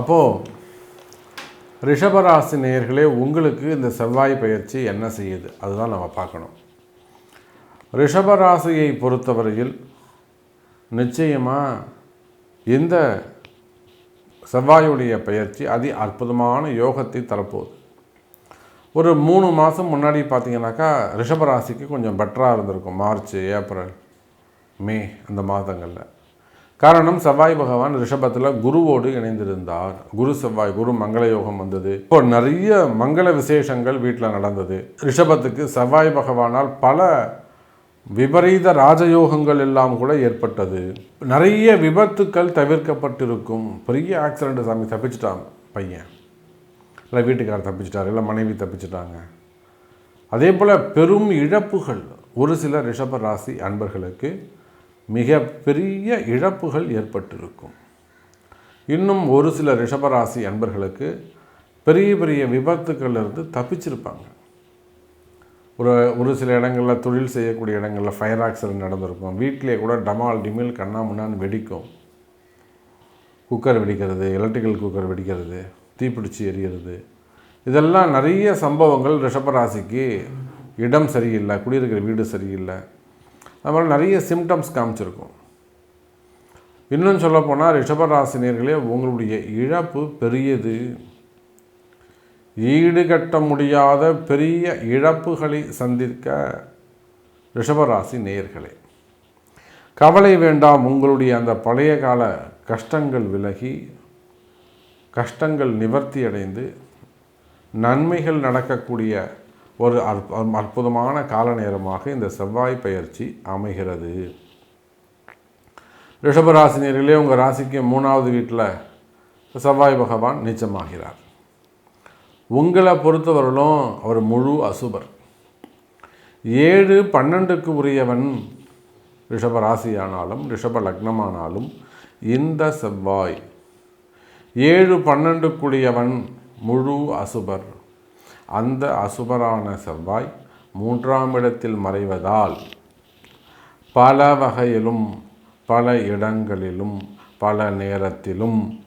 அப்போது ரிஷபராசி நேயர்களே உங்களுக்கு இந்த செவ்வாய் பயிற்சி என்ன செய்யுது? அதுதான் நம்ம பார்க்கணும். ரிஷபராசியை பொறுத்தவரையில் நிச்சயமாக இந்த செவ்வாயுடைய பயிற்சி அதி அற்புதமான யோகத்தை தரப்போகுது. ஒரு மூணு மாதம் முன்னாடி பார்த்தீங்கன்னாக்கா ரிஷபராசிக்கு கொஞ்சம் பெட்டராக இருந்திருக்கும். மார்ச் ஏப்ரல் மே அந்த மாதங்களில். காரணம் செவ்வாய் பகவான் ரிஷபத்தில் குருவோடு இணைந்திருந்தார். குரு செவ்வாய் குரு மங்கள யோகம் வந்தது. இப்போ நிறைய மங்கள விசேஷங்கள் வீட்டில் நடந்தது. ரிஷபத்துக்கு செவ்வாய் பகவானால் பல விபரீத ராஜயோகங்கள் எல்லாம் கூட ஏற்பட்டது. நிறைய விபத்துக்கள் தவிர்க்கப்பட்டிருக்கும். பெரிய ஆக்சிடென்ட் சாமி தப்பிச்சிட்டான் பையன். இல்லை வீட்டுக்காரர் தப்பிச்சிட்டார் இல்லை மனைவி தப்பிச்சிட்டாங்க. அதே போல் பெரும் இழப்புகள். ஒரு சில ரிஷப ராசி அன்பர்களுக்கு மிக பெரிய இழப்புகள் ஏற்பட்டிருக்கும். இன்னும் ஒரு சில ரிஷபராசி அன்பர்களுக்கு பெரிய பெரிய விபத்துக்கள்லேருந்து தப்பிச்சிருப்பாங்க. ஒரு ஒரு சில இடங்களில் தொழில் செய்யக்கூடிய இடங்களில் ஃபயர் ஆக்சிடென்ட் நடந்திருக்கும். வீட்டிலே கூட டமால் டிமில் கண்ணா முன்னான்னு வெடிக்கும். குக்கர் வெடிக்கிறது எலக்ட்ரிக்கல் குக்கர் வெடிக்கிறது தீப்பிடிச்சி எரியிறது. இதெல்லாம் நிறைய சம்பவங்கள் ரிஷபராசிக்கு இடம் சரியில்லை குடியிருக்கிற வீடு சரியில்லை. அது மாதிரி நிறைய சிம்டம்ஸ் காமிச்சிருக்கும். இன்னும் சொல்லப்போனால் ரிஷபராசினியர்களே உங்களுடைய இழப்பு பெரியது. ஈடுகட்ட முடியாத பெரிய இழப்புகளை சந்திக்க ரிஷபராசி நேயர்களே கவலை வேண்டாம். உங்களுடைய அந்த பழைய கால கஷ்டங்கள் விலகி கஷ்டங்கள் நிவர்த்தி அடைந்து நன்மைகள் நடக்கக்கூடிய ஒரு அற்புதமான கால நேரமாக இந்த செவ்வாய் பயிற்சி அமைகிறது. ரிஷபராசினியர்களே உங்கள் ராசிக்கு மூணாவது வீட்டில் செவ்வாய் பகவான் நீச்சமாகிறார். உங்களை பொறுத்தவரையிலும் அவர் முழு அசுபர். ஏழு பன்னெண்டுக்கு உரியவன் ரிஷப ராசியானாலும் ரிஷப லக்னமானாலும் இந்த செவ்வாய். ஏழு பன்னெண்டுக்குரியவன் முழு அசுபர். அந்த அசுபரான செவ்வாய் மூன்றாம் இடத்தில் மறைவதால் பல வகையிலும் பல இடங்களிலும் பல நேரத்திலும்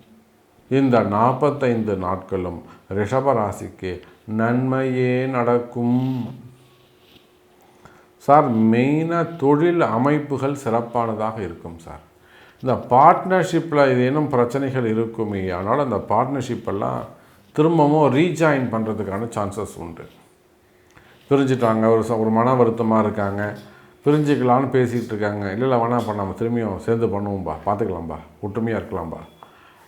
இந்த நாற்பத்தைந்து நாட்களும் ரிஷபராசிக்கு நன்மையே நடக்கும். சார் மெயினாக தொழில் அமைப்புகள் சிறப்பானதாக இருக்கும் சார். இந்த பார்ட்னர்ஷிப்பில் ஏதேனும் பிரச்சனைகள் இருக்குமே ஆனால் அந்த பார்ட்னர்ஷிப்பெல்லாம் திரும்பவும் ரீஜாயின் பண்ணுறதுக்கான சான்சஸ் உண்டு. பிரிஞ்சுட்டாங்க ஒரு ச- ஒரு மன வருத்தமாக இருக்காங்க. பிரிஞ்சுக்கலான்னு பேசிகிட்டு இருக்காங்க. இல்லை இல்லை வேணா பண்ணாமல் திரும்பியும் சேர்ந்து பண்ணுவோம்பா. பார்த்துக்கலாம்பா ஒற்றுமையாக இருக்கலாம்பா.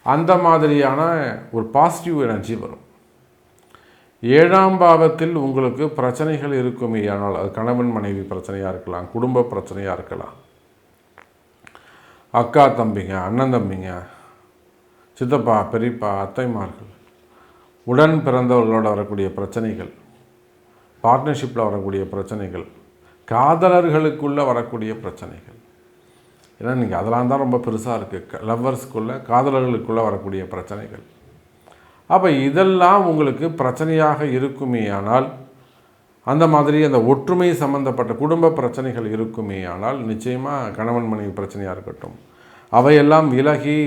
அந்த மாதிரியான ஒரு பாசிட்டிவ் எனர்ஜி வரும். ஏழாம் பாவத்தில் உங்களுக்கு பிரச்சனைகள் இருக்குமே. ஆனால் அது கணவன் மனைவி பிரச்சனையாக இருக்கலாம் குடும்ப பிரச்சனையாக இருக்கலாம். அக்கா தம்பிங்க அண்ணன் தம்பிங்க சித்தப்பா பெரியப்பா அத்தைமார்கள் உடன் பிறந்தவர்களோட வரக்கூடிய பிரச்சனைகள் பார்ட்னர்ஷிப்பில் வரக்கூடிய பிரச்சனைகள் காதலர்களுக்குள்ளே வரக்கூடிய பிரச்சனைகள். ஏன்னா நீங்கள் அதெல்லாம் தான் ரொம்ப பெருசாக இருக்குது லவ்வர்ஸ்க்குள்ளே காதலர்களுக்குள்ளே வரக்கூடிய பிரச்சனைகள். அப்போ இதெல்லாம் உங்களுக்கு பிரச்சனையாக இருக்குமே ஆனால் அந்த மாதிரி அந்த ஒற்றுமை சம்பந்தப்பட்ட குடும்ப பிரச்சனைகள் இருக்குமே ஆனால் நிச்சயமாக கணவன் மனைவி பிரச்சனையாக இருக்கட்டும் அவையெல்லாம் விலகி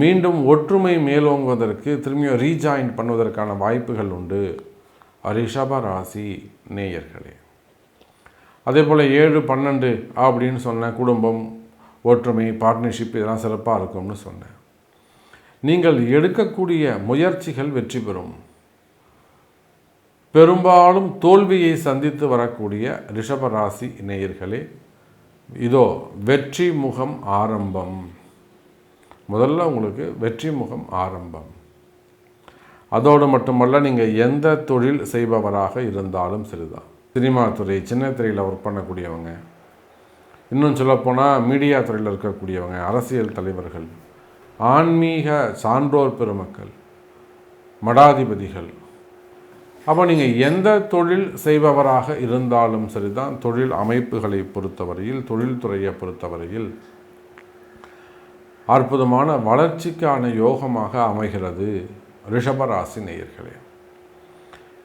மீண்டும் ஒற்றுமை மேலோங்குவதற்கு திரும்பியும் ரீஜாயின் பண்ணுவதற்கான வாய்ப்புகள் உண்டு. ரிஷப ராசி நேயர்களே. அதே போல் ஏழு பன்னெண்டு அப்படின்னு சொன்னேன் குடும்பம் ஒற்றுமை பார்ட்னர்ஷிப் இதெல்லாம் சிறப்பாக இருக்கும்னு சொன்னேன். நீங்கள் எடுக்கக்கூடிய முயற்சிகள் வெற்றி பெறும். பெரும்பாலும் தோல்வியை சந்தித்து வரக்கூடிய ரிஷபராசி இணையர்களே நேயர்களே இதோ வெற்றி முகம் ஆரம்பம். முதல்ல உங்களுக்கு வெற்றி முகம் ஆரம்பம். அதோடு மட்டுமல்ல நீங்கள் எந்த தொழில் செய்பவராக இருந்தாலும் சரிதான் சினிமா துறை சின்ன துறையில் ஒர்க் பண்ணக்கூடியவங்க. இன்னும் சொல்லப்போனால் மீடியா துறையில் இருக்கக்கூடியவங்க அரசியல் தலைவர்கள் ஆன்மீக சான்றோர் பெருமக்கள் மடாதிபதிகள். அப்போ நீங்கள் எந்த தொழில் செய்பவராக இருந்தாலும் சரிதான் தொழில் அமைப்புகளை பொறுத்தவரையில் தொழில்துறையை பொறுத்தவரையில் அற்புதமான வளர்ச்சிக்கான யோகமாக அமைகிறது ரிஷபராசி நேயர்களே.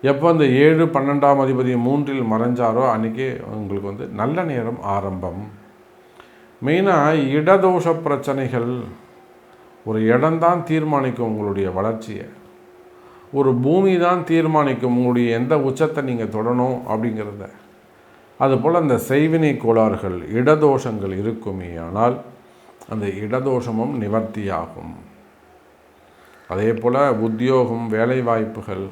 எப்போ அந்த ஏழு பன்னெண்டாம் அதிபதி மூன்றில் மறைஞ்சாரோ அன்றைக்கே உங்களுக்கு வந்து நல்ல நேரம் ஆரம்பம். மெயினாக இடதோஷ பிரச்சனைகள் ஒரு இடம்தான் தீர்மானிக்கும் உங்களுடைய வளர்ச்சியை. ஒரு பூமி தான் தீர்மானிக்கும் உங்களுடைய எந்த உச்சத்தை நீங்கள் தொடணும் அப்படிங்கிறத. அதுபோல் அந்த செய்வினை கோளாறுகள் இடதோஷங்கள் இருக்குமே ஆனால் அந்த இடதோஷமும் நிவர்த்தியாகும். அதே போல் உத்தியோகம் வேலை வாய்ப்புகள்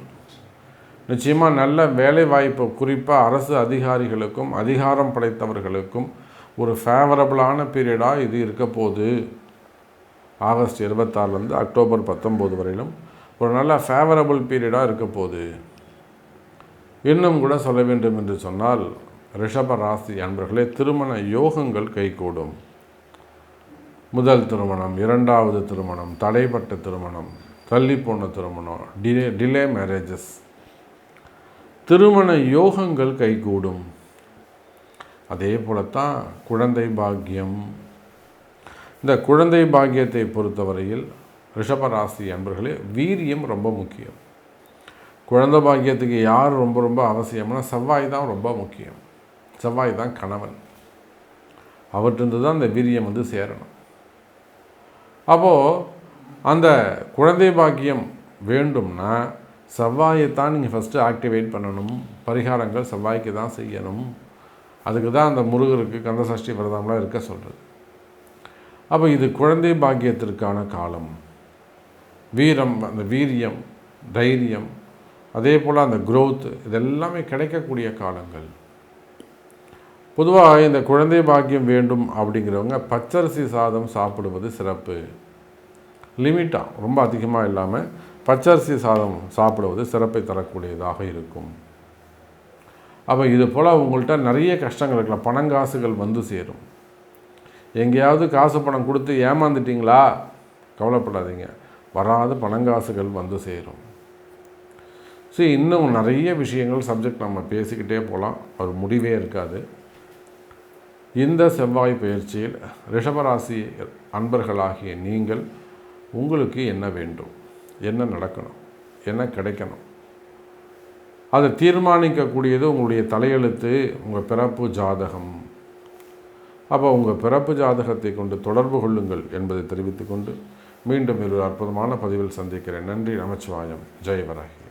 நிச்சயமாக நல்ல வேலை வாய்ப்பு குறிப்பாக அரசு அதிகாரிகளுக்கும் அதிகாரம் படைத்தவர்களுக்கும் ஒரு ஃபேவரபுளான பீரியடாக இது இருக்க போகுது ஆகஸ்ட் இருபத்தாறுலேருந்து அக்டோபர் பத்தொம்போது வரையிலும் ஒரு நல்ல ஃபேவரபுள் பீரியடாக இருக்க போகுது இன்னும் கூட சொல்ல வேண்டும் என்று சொன்னால் ரிஷப ராசி அன்பர்களே திருமண யோகங்கள் கைகூடும். முதல் திருமணம் இரண்டாவது திருமணம் தடைப்பட்ட திருமணம் தள்ளி போன திருமணம் டிலே டிலே மேரேஜஸ். திருமண யோகங்கள் கைகூடும். அதே போலத்தான் குழந்தை பாக்கியம். இந்த குழந்தை பாக்கியத்தை பொறுத்தவரையில் ரிஷபராசி அன்பர்களே வீரியம் ரொம்ப முக்கியம். குழந்தை பாக்கியத்துக்கு யார் ரொம்ப ரொம்ப அவசியம்னா செவ்வாய் தான் ரொம்ப முக்கியம். செவ்வாய் தான் கணவன். அவற்றிருந்து தான் அந்த வீரியம் வந்து சேரணும். அப்போது அந்த குழந்தை பாக்கியம் வேண்டும்னா செவ்வாயைத்தான் நீங்கள் ஃபஸ்ட்டு ஆக்டிவேட் பண்ணணும். பரிகாரங்கள் செவ்வாய்க்கு தான் செய்யணும். அதுக்கு தான் அந்த முருகருக்கு கந்த சஷ்டி விரதம்லாம் இருக்க சொல்கிறது அப்போ இது குழந்தை பாக்கியத்திற்கான காலம். வீரம் அந்த வீரியம் தைரியம் அதே போல் அந்த குரோத்து இதெல்லாமே கிடைக்கக்கூடிய காலங்கள். பொதுவாக இந்த குழந்தை பாக்கியம் வேண்டும் அப்படிங்கிறவங்க பச்சரிசி சாதம் சாப்பிடுவது சிறப்பு. லிமிட்டாக ரொம்ப அதிகமாக இல்லாமல் பச்சரிசி சாதம் சாப்பிடுவது சிறப்பை தரக்கூடியதாக இருக்கும். அப்போ இது போல் உங்கள்கிட்ட நிறைய கஷ்டங்கள் இருக்கலாம். பணங்காசுகள் வந்து சேரும். எங்கேயாவது காசு பணம் கொடுத்து ஏமாந்துட்டீங்களா? கவலைப்படாதீங்க. வராது பணங்காசுகள் வந்து சேரும். சரி இன்னும் நிறைய விஷயங்கள் சப்ஜெக்ட் நம்ம பேசிக்கிட்டே போகலாம் ஒரு முடிவே இருக்காது. இந்த செவ்வாய் பயிற்சியில் ரிஷபராசி அன்பர்களாகிய நீங்கள் உங்களுக்கு என்ன வேண்டும்? என்ன நடக்கணும்? என்ன கிடைக்கணும்? அதை தீர்மானிக்கக்கூடியது உங்களுடைய தலையெழுத்து உங்கள் பிறப்பு ஜாதகம். அப்போ உங்கள் பிறப்பு ஜாதகத்தை கொண்டு தொடர்பு கொள்ளுங்கள் என்பதை தெரிவித்துக்கொண்டு மீண்டும் ஒரு அற்புதமான பதிவில் சந்திக்கிறேன். நன்றி நமச்சிவாயம். ஜெயவராகி